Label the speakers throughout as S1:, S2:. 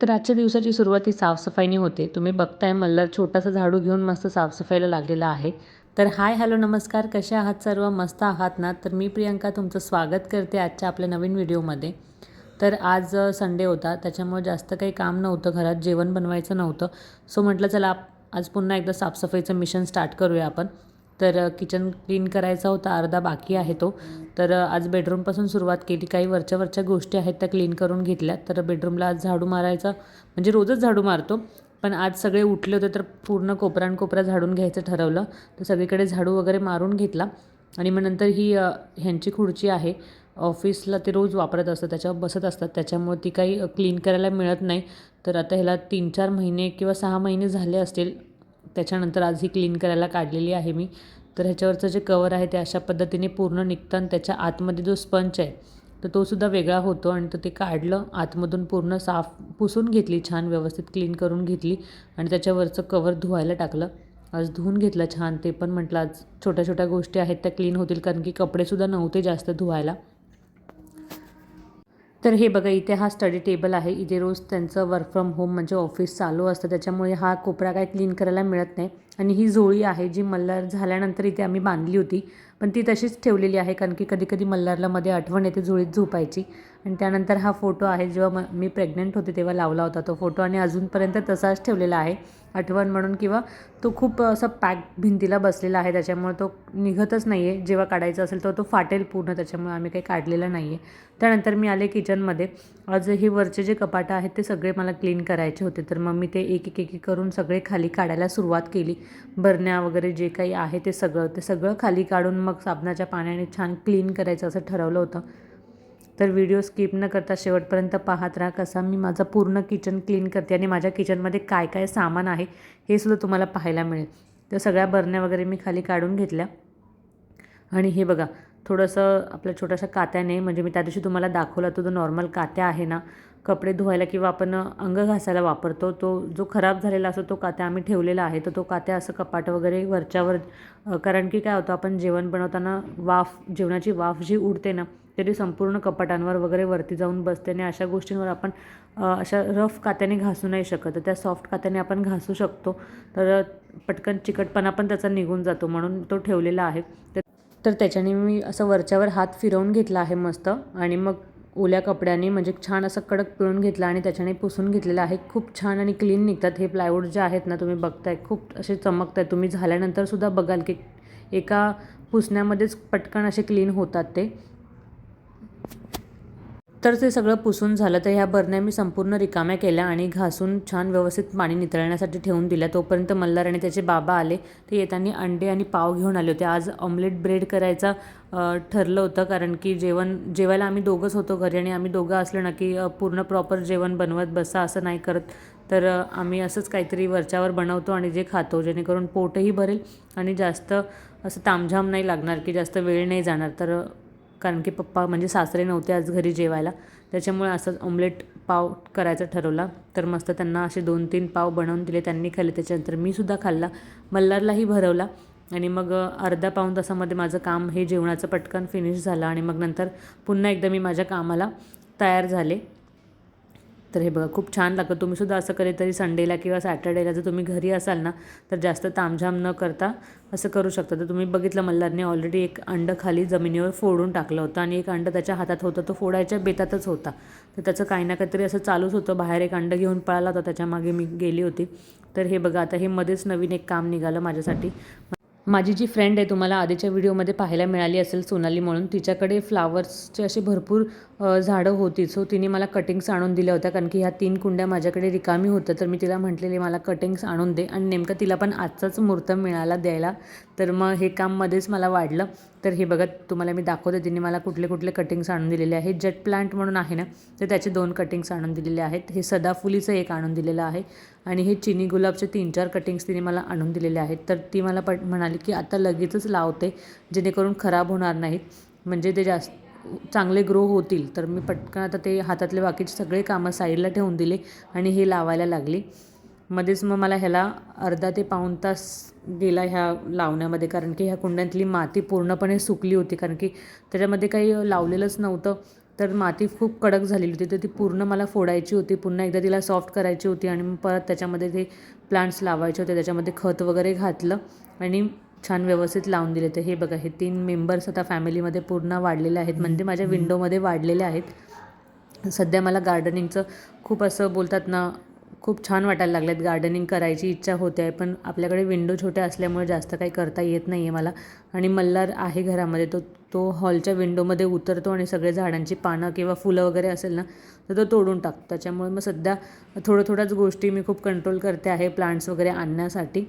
S1: तर आजच्या दिवसाची सुरुवात ही साफसफाईने होते. तुम्ही बघताय मल्हार छोटासा झाडू घेऊन मस्त साफसफाईला लागलेला आहे. तर हाय हॅलो नमस्कार. कसे आहात सर्व? मस्त आहात ना? तर मी प्रियंका तुमचं स्वागत करते आजच्या आपल्या नवीन व्हिडिओमध्ये. तर आज संडे होता. त्याच्यामुळे जास्त काही काम नव्हतं घरात. जेवण बनवायचं नव्हतं. सो म्हटलं चला आज पुन्हा एकदा साफसफाईचं मिशन स्टार्ट करूया आपण. तर किचन क्लीन करायचा होता अर्धा बाकी आहे तो. तर आज बेडरूमपासून सुरुवात केली. काही वरच्या वरच्या गोष्टी आहेत त्या क्लीन करून घेतल्या. तर बेडरूमला आज झाडू मारायचा म्हणजे रोजच झाडू मारतो. पण आज सगळे उठले होते तर पूर्ण कोपरान कोपरा झाडून घ्यायचं ठरवलं. तर सगळीकडे झाडू वगैरे मारून घेतला. आणि मग नंतर ही ह्यांची खुर्ची आहे. ऑफिसला ते रोज वापरत असतात त्याच्यावर बसत असतात. त्याच्यामुळे ती काही क्लीन करायला मिळत नाही. तर आता ह्याला तीन चार महिने किंवा सहा महिने झाले असतील. त्याच्यानंतर आज ही क्लीन करायला काढलेली आहे मी. तर ह्याच्यावरचं जे कवर आहे ते अशा पद्धतीने पूर्ण निघतं आणि त्याच्या आतमध्ये जो स्पंच आहे तर तो सुद्धा वेगळा होतो आणि तर ते काढलं आतमधून पूर्ण साफ पुसून घेतली छान व्यवस्थित क्लीन करून घेतली आणि त्याच्यावरचं कवर धुवायला टाकलं. आज धुवून घेतलं छान ते पण म्हटलं आज छोट्या छोट्या गोष्टी आहेत त्या क्लीन होतील कारण की कपडेसुद्धा नव्हते जास्त धुवायला. तर हे बघा इथे हा स्टडी टेबल आहे. इथे रोज त्यांचं वर्क फ्रॉम होम म्हणजे ऑफिस चालू असतं. त्याच्यामुळे हा कोपरा काय क्लीन करायला मिळत नाही. आणि ही जोळी आहे जी मल्हार झाल्यानंतर इथे आम्ही बांधली होती. पण ती तशीच ठेवलेली आहे कारण की कधी कधी मल्हारला मध्ये आठवण येते जोळीत झोपायची. आणि त्यानंतर हा फोटो आहे जेव्हा म मी प्रेग्नंट होते तेव्हा लावला होता तो फोटो आणि अजूनपर्यंत तसाच ठेवलेला आहे. आठवण म्हणून किंवा तो खूप असं पॅक भिंतीला बसलेला आहे त्याच्यामुळे तो निघतच नाही आहे जेव्हा काढायचा असेल तर तो फाटेल पूर्ण त्याच्यामुळे आम्ही काही काढलेला नाही आहे त्यानंतर मी आले किचनमध्ये आज हे वरचे जे कपाटं आहेत ते सगळे मला क्लीन करायचे होते. तर मग मी ते एक एक एक करून सगळे खाली काढायला सुरुवात केली. बरण्या वगैरे जे काही आहे ते सगळं ते सगळं खाली काढून मग साबणाच्या पाण्याने छान क्लीन करायचं असं ठरवलं होतं. तर व्हिडिओ स्किप न करता शेवटपर्यंत पाहत राहा कसा मी माझा पूर्ण किचन क्लीन करते आणि माझ्या किचनमध्ये काय काय सामान आहे हे सुद्धा तुम्हाला पाहायला मिळेल. तर सगळ्या बरण्या वगैरे मी खाली काढून घेतल्या. आणि हे बघा थोडंसं आपल्या छोट्याशा कात्याने म्हणजे मी त्या दिवशी तुम्हाला दाखवला तो जो नॉर्मल कात्या आहे ना कपडे धुवायला किंवा आपण अंग घासायला वापरतो तो जो खराब झालेला असतो तो कात्या आम्ही ठेवलेला आहे तर तो कात्या असं कपाट वगैरे वरच्यावर कारण की काय होतं आपण जेवण बनवताना वाफ जेवणाची वाफ जी उडते ना तरी संपूर्ण कपाटांवर वगैरे वरती जाऊन बसते आणि अशा गोष्टींवर आपण अशा रफ कात्याने घासू नाही शकत. तर त्या सॉफ्ट कात्याने आपण घासू शकतो. तर पटकन चिकटपणा पण त्याचा निघून जातो म्हणून तो ठेवलेला आहे. तर त्याच्याने मी असं वरच्यावर हात फिरवून घेतला आहे मस्त. आणि मग ओल्या कपड्याने म्हणजे छान असं कडक पिळून घेतला आणि त्याच्याने पुसून घेतलेलं आहे. खूप छान आणि क्लीन निघतात हे प्लायवूड जे आहेत ना तुम्ही बघताय. खूप असे चमकत आहेत तुम्ही झाल्यानंतरसुद्धा बघाल की एका पुसण्यामध्येच पटकन असे क्लीन होतात ते. तर ते सगळं पुसून झालं तर ह्या बरण्या मी संपूर्ण रिकाम्या केल्या आणि घासून छान व्यवस्थित पाणी नितळण्यासाठी ठेवून दिल्या. तोपर्यंत मल्हार आणि त्याचे बाबा आले. ते येताना अंडे आणि पाव घेऊन आले होते. आज ऑमलेट ब्रेड करायचा ठरलं होतं कारण की जेवण जेवायला आम्ही दोघंच होतो घरी आणि आम्ही दोघं असलं ना की पूर्ण प्रॉपर जेवण बनवत बसा असं नाही करत. तर आम्ही असंच काहीतरी वरच्यावर बनवतो आणि जे खातो जेणेकरून पोटही भरेल आणि जास्त असं तामझाम नाही लागणार की जास्त वेळ नाही जाणार. तर कारण की पप्पा म्हणजे सासरे नव्हते आज घरी जेवायला. त्याच्यामुळे असं ऑमलेट पाव करायचा ठरवला. तर मस्त त्यांना असे दोन तीन पाव बनवून दिले. त्यांनी खाल्ले. त्याच्यानंतर मी सुद्धा खाल्ला. मल्हारलाही भरवला. आणि मग अर्धा पाऊण तासामध्ये माझं काम हे जेवणाचं पटकन फिनिश झालं. आणि मग नंतर पुन्हा एकदा मी माझ्या कामाला तयार झाले. तर हे बघा खूप छान लागतं. तुम्ही सुद्धा असं कधीतरी संडेला किंवा सॅटर्डेला जर तुम्ही घरी असाल ना तर जास्त तामझाम न करता असं करू शकता. तर तुम्ही बघितलं मल्हारने ऑलरेडी एक अंडं खाली जमिनीवर फोडून टाकलं होतं आणि एक अंडं त्याच्या हातात होतं. तो फोडायच्या बेतातच होता. तर त्याचं काही ना काहीतरी असं चालूच होतं. बाहेर एक अंडं घेऊन पळाला होता. त्याच्यामागे मी गेली होती. तर हे बघा आता हे मध्येच नवीन एक काम निघालं माझ्यासाठी. माझी जी फ्रेंड आहे तुम्हाला आधीच्या व्हिडिओमध्ये पाहायला मिळाली असेल सोनाली म्हणून. तिच्याकडे फ्लावर्सचे असे भरपूर झाडं होती. सो तिने मला कटिंग्स आणून दिल्या होत्या. कारण की ह्या तीन कुंड्या माझ्याकडे रिकामी होत्या. तर मी तिला म्हटलेले मला कटिंग्स आणून दे. आणि नेमकं तिला पण आजचाच मुहूर्त मिळाला द्यायला. तर मग हे काम मध्येच मला वाढलं. तर हे बघत तुम्हाला मी दाखवते. तिने मला कुठले कुठले कटिंग्स आणून दिलेले आहेत. जेट प्लांट म्हणून आहे ना तर त्याचे दोन कटिंग्स आणून दिलेले आहेत. हे सदाफुलीचं एक आणून दिलेलं आहे. आणि हे चिनी गुलाबचे तीन चार कटिंग्स तिने मला आणून दिलेले आहेत. तर ती मला पट म्हणाली की आता लगेचच लावते जेणेकरून खराब होणार नाहीत. म्हणजे ते जास्त चांगले ग्रो होतील तर मी पटकन आता ते हातातले बाकीचे सगळे कामं साईडला ठेवून दिले आणि हे लावायला लागली. मध्येच मग मला ह्याला अर्धा ते पाऊण तास गेला ह्या लावण्यामध्ये कारण की ह्या कुंड्यातली माती पूर्णपणे सुकली होती कारण की त्याच्यामध्ये काही लावलेलंच नव्हतं. तर माती खूप कडक झालेली होती तर ती पूर्ण मला फोडायची होती पुन्हा एकदा तिला सॉफ्ट करायची होती आणि मग परत त्याच्यामध्ये ते प्लांट्स लावायचे होते त्याच्यामध्ये खत वगैरे घातलं आणि छान व्यवस्थित लावून दिले तर हे बघा हे तीन मेंबर्स आता फॅमिलीमध्ये पूर्ण वाढलेले आहेत. म्हणजे माझ्या विंडोमध्ये वाढलेले आहेत. सध्या मला गार्डनिंगचं खूप असं बोलतात ना खूप छान वाटायला लागलेत. गार्डनिंग करायची इच्छा होते आहे पण आपल्याकडे विंडो छोट्या असल्यामुळे जास्त काही करता येत नाही आहे मला. आणि मल्हार आहे घरामध्ये तो तो हॉलच्या विंडोमध्ये उतरतो आणि सगळे झाडांची पानं किंवा फुलं वगैरे असेल ना तर तो तोडून टाकतो. त्याच्यामुळे मग सध्या थोडं थोड्याच गोष्टी मी खूप कंट्रोल करते आहे प्लांट्स वगैरे आणण्यासाठी.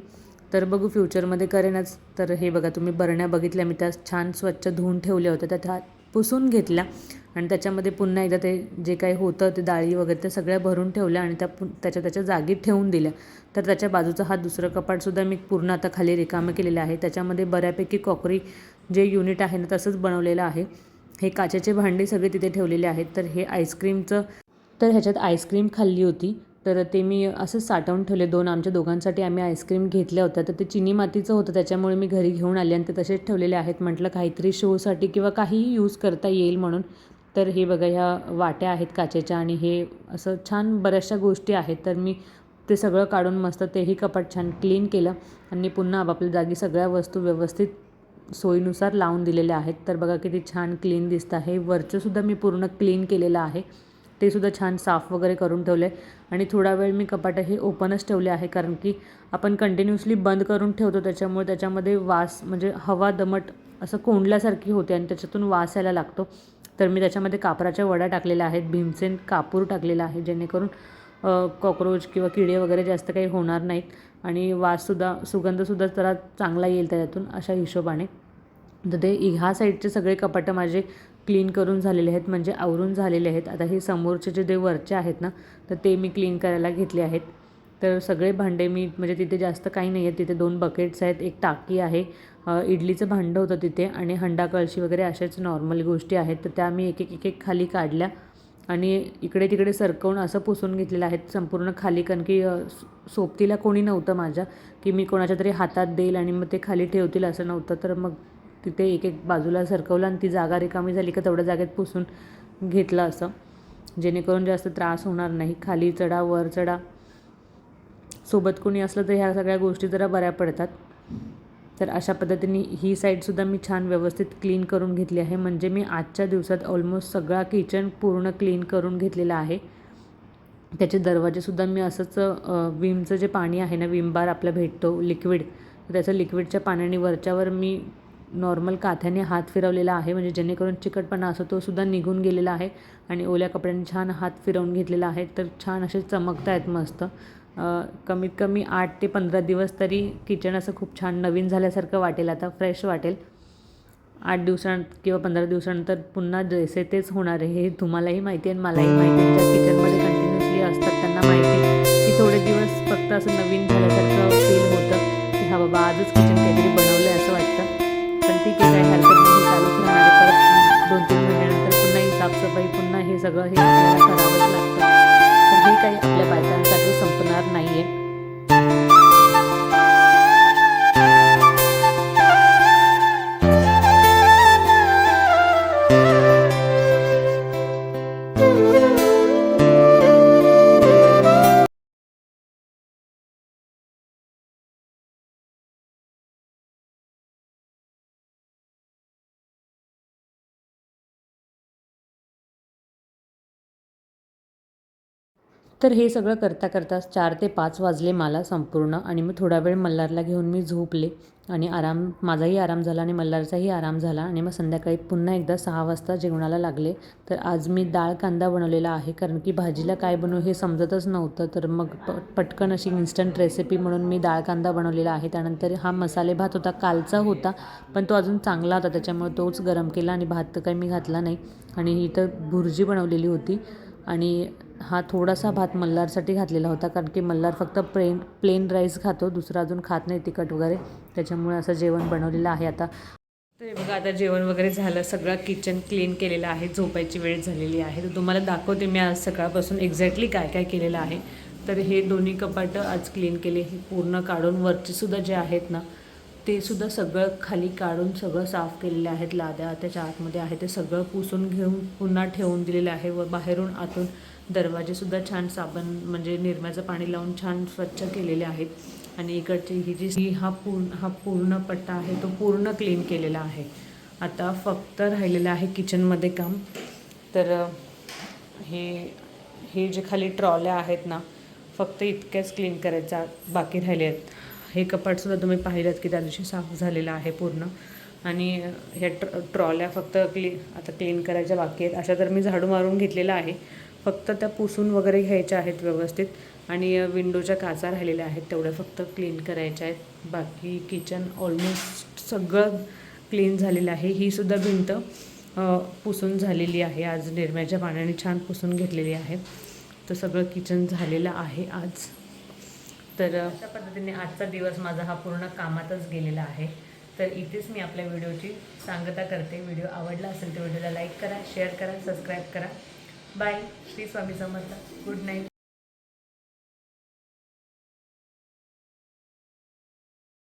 S1: तर बघू फ्युचरमध्ये करेनच तर हे बघा तुम्ही बरण्या बघितल्या मी त्या छान स्वच्छ धुवून ठेवल्या होत्या त्या त्या पुसून घेतल्या. आणि त्याच्यामध्ये पुन्हा एकदा ते जे काही होतं ते डाळी वगैरे त्या सगळ्या भरून ठेवल्या आणि त्या पु त्याच्या त्याच्या जागी ठेवून दिल्या. तर त्याच्या बाजूचा हा दुसरं कपाटसुद्धा मी पूर्ण आता खाली रिकामं केलेलं आहे. त्याच्यामध्ये बऱ्यापैकी कॉकरी जे युनिट आहे ना तसंच बनवलेलं आहे. हे काचेचे भांडी सगळे तिथे ठेवलेले आहेत. तर हे आईस्क्रीमचं तर ह्याच्यात आईस्क्रीम खाल्ली होती. तर ते मी असंच साठवून ठेवले. दोन आमच्या दोघांसाठी आम्ही आईस्क्रीम घेतल्या होत्या. तर ते चिनी मातीचं होतं. त्याच्यामुळे मी घरी घेऊन आले आणि ते तसेच ठेवलेले आहेत. म्हटलं काहीतरी शोसाठी किंवा काहीही यूज करता येईल म्हणून. तर हे बघा ह्या वाट्या आहेत काचेच्या आणि हे असं छान बऱ्याचशा गोष्टी आहेत. तर मी ते सगळं काढून मस्त तेही कपाट छान क्लीन केलं आणि पुन्हा आपापल्या जागी सगळ्या वस्तू व्यवस्थित सोयीनुसार लावून दिलेल्या आहेत. तर बघा किती छान क्लीन दिसतं आहे. वरचंसुद्धा मी पूर्ण क्लीन केलेलं आहे. ते सुद्धा छान साफ वगैरे करून ठेवले. आणि थोडा वेळ मी कपाटं हे ओपनच ठेवले आहे कारण की आपण कंटिन्युअसली बंद करून ठेवतो त्याच्यामुळे त्याच्यामध्ये वास म्हणजे हवा दमट असं कोंडल्यासारखी होते आणि त्याच्यातून वास यायला लागतो. तर मी त्याच्यामध्ये कापराच्या वड्या टाकलेल्या आहेत भीमसेन कापूर टाकलेला आहे जेणेकरून कॉक्रोच किंवा किडे वगैरे जास्त काही होणार नाहीत आणि वाससुद्धा सुगंधसुद्धा जरा चांगला येईल त्याच्यातून अशा हिशोबाने. तर ते ह्या साईडचे सगळे कपाटं माझे क्लीन करून झालेले आहेत म्हणजे आवरून झालेले आहेत. आता हे समोरचे जे जे वरचे आहेत ना तर ते मी क्लीन करायला घेतले आहेत. तर सगळे भांडे मी म्हणजे तिथे जास्त काही नाही आहेत. तिथे दोन बकेट्स आहेत एक टाकी आहे. इडलीचं भांडं होतं तिथे आणि हंडा कळशी वगैरे अशाच नॉर्मल गोष्टी आहेत. तर त्या मी एक एक एक एक खाली काढल्या आणि इकडे तिकडे सरकवून असं पुसून घेतलेलं आहेत. संपूर्ण खाली कारण की सोबतीला कोणी नव्हतं माझ्या की मी कोणाच्या तरी हातात देईल आणि मग ते खाली ठेवतील असं नव्हतं. तर मग तिथे एक एक बाजूला सरकवलं आणि ती जागा रिकामी झाली का तेवढ्या जागेत पुसून घेतलं असं. जेणेकरून जास्त त्रास होणार नाही. खाली चढा वर चढा. सोबत कोणी असलं तर ह्या सगळ्या गोष्टी जरा बऱ्या पडतात. तर अशा पद्धतीने ही साईडसुद्धा मी छान व्यवस्थित क्लीन करून घेतली आहे. म्हणजे मी आजच्या दिवसात ऑलमोस्ट सगळा किचन पूर्ण क्लीन करून घेतलेला आहे. त्याचे दरवाजेसुद्धा मी असंच विमचं जे पाणी आहे ना विम बार आपला भेटतो लिक्विड त्याचं लिक्विडच्या पाण्याने वरच्यावर मी नॉर्मल काथ्याने हात फिरवलेला आहे. म्हणजे जेणेकरून चिकटपणा असतो तो सुद्धा निघून गेलेला आहे आणि ओल्या कपड्यांनी छान हात फिरवून घेतलेला आहे. तर छान असे चमकत आहेत मस्त. कमीत कमी आठ ते पंधरा दिवस तरी किचन असं खूप छान नवीन झाल्यासारखं वाटेल. आता फ्रेश वाटेल. आठ दिवसां किंवा पंधरा दिवसानंतर पुन्हा जैसे तेच होणार आहे. हे तुम्हालाही माहिती आहे आणि मलाही माहिती आहे. ज्या किचनमध्ये कंटिन्युअसली असतात त्यांना माहिती की थोडे दिवस फक्त असं नवीन झाल्यासारखं फील होतं की हा बाबा आजच किचन काय हरकत नाही चालूच राहणार आहे परत दोन तीन महिन्यानंतर पुन्हा ही साफसफाई पुन्हा हे सगळं हे आपल्याला करावंच लागतं. तर हे काही आपल्या बायकांसाठी संपणार नाही आहे तर हे सगळं करता करता चार ते पाच वाजले मला संपूर्ण आणि मग थोडा वेळ मल्हारला घेऊन मी झोपले आणि आराम माझाही आराम झाला आणि मल्हारचाही आराम झाला आणि मग संध्याकाळी पुन्हा एकदा सहा वाजता जेवणाला लागले. तर आज मी डाळ कांदा बनवलेला आहे कारण की भाजीला काय बनवू हे समजतच नव्हतं. तर मग प पटकन अशी इन्स्टंट रेसिपी म्हणून मी डाळ कांदा बनवलेला आहे. त्यानंतर हा मसाले भात होता कालचा होता पण तो अजून चांगला होता. त्याच्यामुळे तोच गरम केला आणि भात तर काही मी घातला नाही. आणि ही तर भुर्जी बनवलेली होती आणि हा थोडासा भात मल्हारसाठी घातलेला होता कारण की मल्हार फक्त प्लेन प्लेन राईस खातो दुसरं अजून खात नाही तिखट वगैरे. त्याच्यामुळे असं जेवण बनवलेलं आहे आता. तर बघा आता जेवण वगैरे झालं सगळं किचन क्लीन केलेलं आहे झोपायची वेळ झालेली आहे. तर तुम्हाला दाखवते मी आज सकाळपासून एक्झॅक्टली काय काय केलेलं आहे. तर हे दोन्ही कपाटं आज क्लीन केले हे पूर्ण काढून वरचेसुद्धा जे आहेत ना ते सुद्धा सगळं खाली काढून सगळं साफ केलेले आहेत लाद्या त्याच्या आतमध्ये आहे ते सगळं पुसून घेऊन पुन्हा ठेवून दिलेलं आहे व बाहेरून आतून दरवाजेसुद्धा छान साबण म्हणजे निरम्याचं पाणी लावून छान स्वच्छ केलेले आहेत. आणि इकडची ही जी ही हा पूर्ण हा पूर्ण पट्टा आहे तो पूर्ण क्लीन केलेला आहे. आता फक्त राहिलेलं आहे किचनमध्ये काम. तर हे हे जे खाली ट्रॉल्या आहेत ना फक्त इतक्याच क्लीन करायचा बाकी राहिले आहेत. हे कपाटसुद्धा तुम्ही पाहिलं की त्या दिवशी साफ झालेलं आहे पूर्ण. आणि ह्या ट्र ट्रॉल्या फक्त क्लीन आता क्लीन करायच्या बाकी आहेत. अशा तर मी झाडू मारून घेतलेला आहे. फक्त त्या पुसून वगैरे घ्यायच्या आहेत व्यवस्थित. आणि विंडोच्या काचा राहिलेल्या आहेत तेवढ्या फक्त क्लीन करायच्या आहेत. बाकी किचन ऑलमोस्ट सगळं क्लीन झालेलं आहे. ही सुद्धा भिंत पुसून झालेली आहे. आज निरम्याच्या पाण्याने छान पुसून घेतलेली आहे. तर सगळं किचन झालेलं आहे आज. तर अशा पद्धतीने आजचा दिवस माझा हा पूर्ण कामातच गेलेला आहे. तर इथेच मी आपल्या व्हिडिओची सांगता करते. व्हिडिओ आवडला असेल तर व्हिडिओला लाईक करा शेअर करा सबस्क्राईब करा. Bye. Shri Swami Samarth. Good night